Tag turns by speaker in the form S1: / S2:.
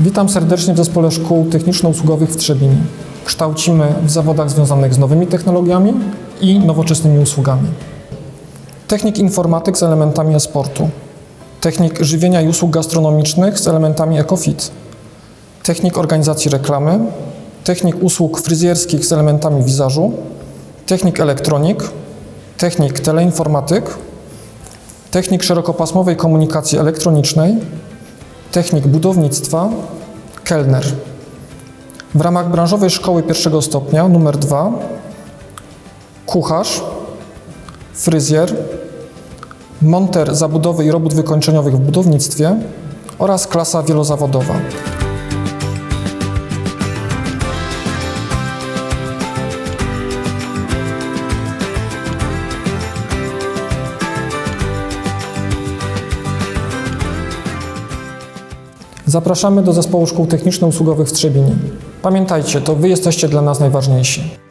S1: Witam serdecznie w Zespole Szkół Techniczno-Usługowych w Trzebinie. Kształcimy w zawodach związanych z nowymi technologiami i nowoczesnymi usługami. Technik informatyk z elementami e-sportu. Technik żywienia i usług gastronomicznych z elementami EcoFit. Technik organizacji reklamy. Technik usług fryzjerskich z elementami wizażu. Technik elektronik. Technik teleinformatyk. Technik szerokopasmowej komunikacji elektronicznej technik budownictwa, kelner. W ramach branżowej szkoły pierwszego stopnia numer 2 kucharz, fryzjer, monter zabudowy i robót wykończeniowych w budownictwie oraz klasa wielozawodowa. Zapraszamy do Zespołu Szkół Techniczno-Usługowych w Trzebinie. Pamiętajcie, to Wy jesteście dla nas najważniejsi.